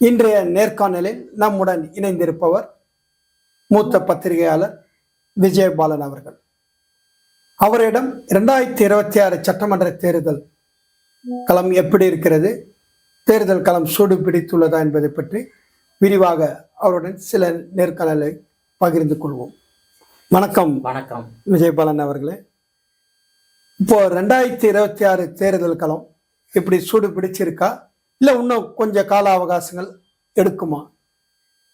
இன்றைய நேர்காணலில் நம்முடன் இணைந்திருப்பவர் மூத்த பத்திரிகையாளர் விஜயபாலன் அவர்கள். அவரிடம் இரண்டாயிரத்தி இருபத்தி ஆறு சட்டமன்ற தேர்தல் களம் எப்படி இருக்கிறது தேர்தல் களம் சூடு பிடித்துள்ளதா என்பதை பற்றி விரிவாக அவருடன் சில நேர்காணலை பகிர்ந்து கொள்வோம். வணக்கம். வணக்கம். விஜயபாலன் அவர்களே. இப்போ ரெண்டாயிரத்தி இருபத்தி ஆறு தேர்தல் களம் இப்படி சூடு பிடிச்சிருக்கா இல்லை இன்னும் கொஞ்சம் கால அவகாசங்கள் எடுக்குமா?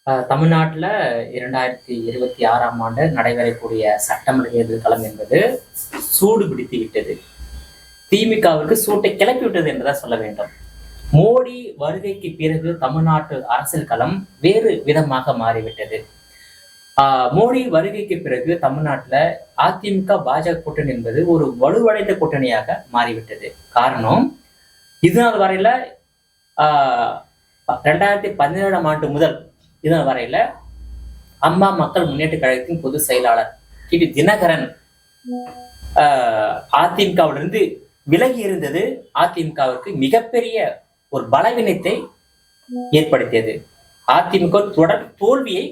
தமிழ்நாட்டில் தமிழ்நாட்டுல இரண்டாயிரத்தி இருபத்தி ஆறாம் ஆண்டு நடைபெறக்கூடிய சட்டமன்ற தேர்தல் களம் என்பது சூடு பிடித்து விட்டது. திமுகவிற்கு சூட்டை கிளப்பி விட்டது என்றுதான் சொல்ல வேண்டும். மோடி வருகைக்கு பிறகு தமிழ்நாட்டு அரசியல் களம் வேறு விதமாக மாறிவிட்டது. ஆஹ், மோடி வருகைக்கு பிறகு தமிழ்நாட்டுல அதிமுக பாஜக கூட்டணி என்பது ஒரு வலுவடைந்த கூட்டணியாக மாறிவிட்டது. காரணம் இது நாள் வரையில ரெண்டாயிரத்தி பதினேழாம் ஆண்டு முதல் இது வரையில அம்மா மக்கள் முன்னேற்ற கழகத்தின் பொதுச் செயலாளர் டி. தினகரன் அதிமுகவிலிருந்து விலகி இருந்தது. அதிமுகவிற்கு மிகப்பெரிய ஒரு பலவீனத்தை ஏற்படுத்தியது. அதிமுக தொடர் தோல்வியை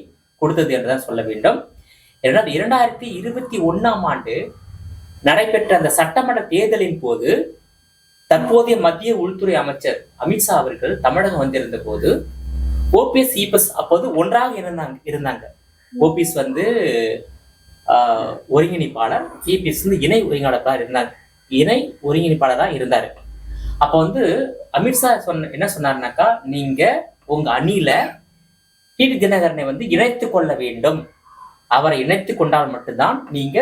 கொடுத்தது என்றுதான் சொல்ல வேண்டும். இரண்டாயிரத்தி இருபத்தி ஒண்ணாம் ஆண்டு நடைபெற்ற அந்த சட்டமன்ற தேர்தலின் போது தற்போதைய மத்திய உள்துறை அமைச்சர் அமித்ஷா அவர்கள் தமிழகம் வந்திருந்த போது ஓபிஎஸ் இபிஎஸ் அப்போது ஒன்றாக இருந்தாங்க இருந்தாங்க. ஓபிஎஸ் வந்து ஒருங்கிணைப்பாளர் இபிஎஸ் வந்து இணை ஒருங்கிணைப்பாளர் இருந்தாங்க இணை ஒருங்கிணைப்பாளராக இருந்தாரு. அப்போ வந்து அமித்ஷா சொன்ன என்ன சொன்னாருனாக்கா நீங்க உங்க அணியில டிடி தினகரனை வந்து இணைத்து கொள்ள வேண்டும். அவரை இணைத்து கொண்டால் மட்டும்தான் நீங்க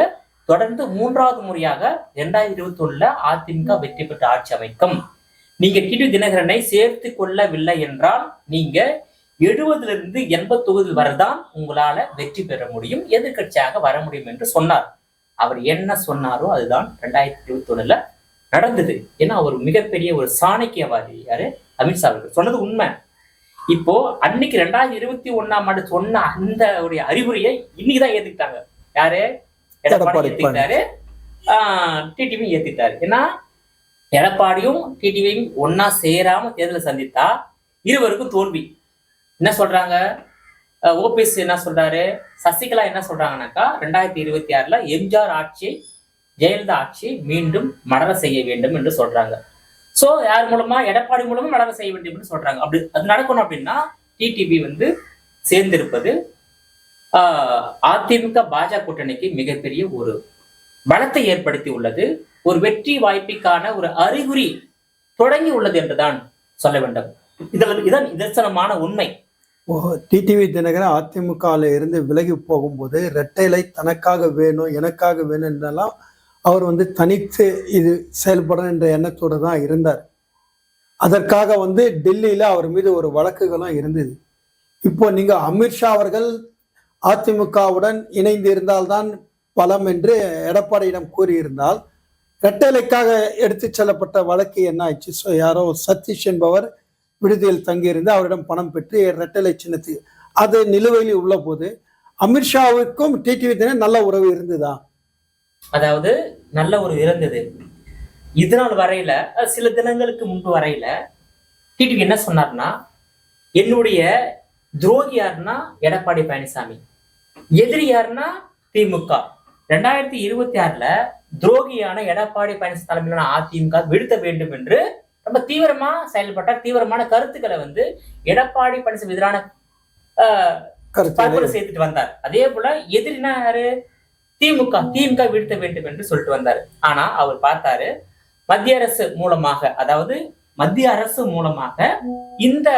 தொடர்ந்து மூன்றாவது முறையாக இரண்டாயிரத்தி இருபத்தி ஒண்ணுல அதிமுக வெற்றி பெற்று ஆட்சி அமைக்கும். நீங்க டிடி தினகரனை சேர்த்து கொள்ளவில்லை என்றால் நீங்க எழுபதுல இருந்து எண்பது தொகுதி வரதான் உங்களால வெற்றி பெற முடியும் எதிர்க்கட்சியாக வர முடியும் என்று சொன்னார். அவர் என்ன சொன்னாரோ அதுதான் ரெண்டாயிரத்தி இருபத்தி ஒண்ணுல நடந்தது. ஏன்னா அவர் மிகப்பெரிய ஒரு சாணக்கியவாதி யாரு? அமித்ஷா அவர்கள் சொன்னது உண்மை. இப்போ அன்னைக்கு ரெண்டாயிரத்தி இருபத்தி ஒண்ணாம் ஆண்டு சொன்ன அந்த ஒரு அறிகுறியை இன்னைக்குதான் ஏத்துக்கிட்டாங்க. யாரு? எடப்பாடி டிடிவியும் ஏத்துக்கிட்டாரு ஏன்னா எடப்பாடியும் டிடிவியும் ஒன்னா சேராம தேர்தலை சந்தித்தா இருவருக்கும் தோல்வி. என்ன சொல்றாங்க? ஓபிஎஸ் என்ன சொல்றாரு? சசிகலா என்ன சொல்றாங்கன்னாக்கா ரெண்டாயிரத்தி இருபத்தி ஆறுல எம்ஜிஆர் ஆட்சியை ஜெயலலிதா ஆட்சியை மீண்டும் மலர செய்ய வேண்டும் என்று சொல்றாங்க. சோ யார் மூலமா? எடப்பாடி மூலமா மலர செய்ய வேண்டும் என்று சொல்றாங்க. அப்படி அது நடக்கணும் அப்படின்னா டிடிவி வந்து சேர்ந்திருப்பது அதிமுக பாஜக கூட்டணிக்கு மிகப்பெரிய ஒரு பலத்தை ஏற்படுத்தி உள்ளது. ஒரு வெற்றி வாய்ப்பிற்கான ஒரு அறிகுறி தொடங்கி உள்ளது என்றுதான் சொல்ல வேண்டும். இதில் இதன் நிதர்சனமான உண்மை. ஓ டிடிவி தினகரன் அதிமுகவில் இருந்து விலகி போகும்போது ரெட்டைலை தனக்காக வேணும் எனக்காக வேணும் என்றெல்லாம் அவர் வந்து தனித்து இது செயல்படணும் என்ற எண்ணத்தோடு தான் இருந்தார். அதற்காக வந்து டெல்லியில் அவர் மீது ஒரு வழக்குகளும் இருந்தது. இப்போ நீங்கள் அமித்ஷா அவர்கள் அதிமுகவுடன் இணைந்து இருந்தால்தான் பலம் என்று எடப்பாடியிடம் கூறியிருந்தால் ரெட்டலைக்காக எடுத்து செல்லப்பட்ட வழக்கு என்ன ஆயிடுச்சு? ஸோ யாரோ சதீஷ் என்பவர் விடுதியில் தங்கியிருந்து அவரிடம் பணம் பெற்று ரெட்டலை சின்னத்து அது நிலுவையில் உள்ள போது அமித்ஷாவுக்கும் டிடிவி தினம் நல்ல உறவு இருந்ததா? அதாவது நல்ல ஒரு இருந்தது. இதனால் வரையில சில தினங்களுக்கு முன்பு வரையில டிடிவி என்ன சொன்னார்னா என்னுடைய துரோகி யாருன்னா எடப்பாடி பழனிசாமி. எதிரி யாருன்னா திமுக. ரெண்டாயிரத்தி இருபத்தி ஆறுல துரோகியான எடப்பாடி பழனிசாமி தலைமையிலான அதிமுக வீழ்த்த வேண்டும் என்று ரொம்ப தீவிரமா செயல்பட்டார் தீவிரமான கருத்துக்களை வந்து எடப்பாடி பழனிசாமி எதிரான பரப்புரை செய்துட்டு வந்தார். அதே போல எதிரினா யாரு? திமுக திமுக வீழ்த்த வேண்டும் என்று சொல்லிட்டு வந்தாரு. ஆனா அவர் பார்த்தாரு மத்திய அரசு மூலமாக அதாவது மத்திய அரசு மூலமாக இந்த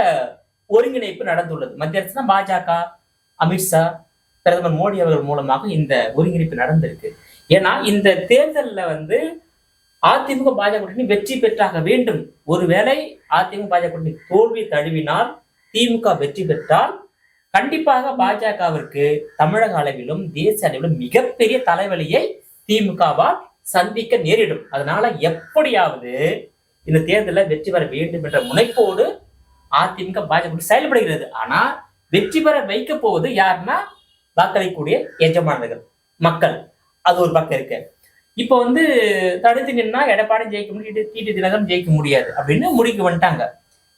ஒருங்கிணைப்பு நடந்துள்ளது. மத்திய அரசுனா பாஜக அமித்ஷா பிரதமர் மோடி அவர்கள் மூலமாக இந்த ஒருங்கிணைப்பு நடந்திருக்கு. ஏன்னா இந்த தேர்தல்ல வந்து அதிமுக பாஜக கூட்டணி வெற்றி பெற்றாக வேண்டும். ஒருவேளை அதிமுக பாஜக கூட்டணி தோல்வி தழுவினால் திமுக வெற்றி பெற்றால் கண்டிப்பாக பாஜகவிற்கு தமிழக அளவிலும் தேசிய அளவிலும் மிகப்பெரிய தலைவலியை திமுகவால் சந்திக்க நேரிடும். அதனால எப்படியாவது இந்த தேர்தலில் வெற்றி பெற வேண்டும் என்ற முனைப்போடு அதிமுக பாஜக செயல்படுகிறது. ஆனா வெற்றி பெற வைக்க போவது யாருன்னா வாக்களிக்கக்கூடிய எஜமானர்கள் மக்கள். அது ஒரு பக்கம் இருக்கு. இப்போ வந்து தடுத்து நின்னா எடப்பாடி ஜெயிக்க முடியும் டிடி தினகரன் ஜெயிக்க முடியாது அப்படின்னு முடிக்கு வந்துட்டாங்க.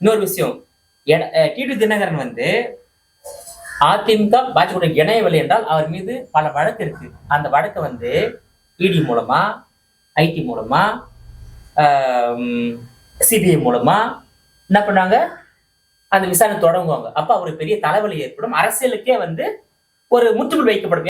இன்னொரு விஷயம் டிடி தினகரன் வந்து அதிமுக பாஜக இணையவில்லை என்றால் அவர் மீது பல வழக்கு இருக்கு. அந்த வழக்கை வந்து இடி மூலமா ஐடி மூலமா சிபிஐ மூலமா என்ன பண்ணாங்க? அந்த விசாரணை தொடங்குவாங்க. அப்ப அவருக்கு பெரிய தலைவலி ஏற்படும். அரசியலுக்கே வந்து ஒரு முற்றுமுள் வைக்கப்படும்.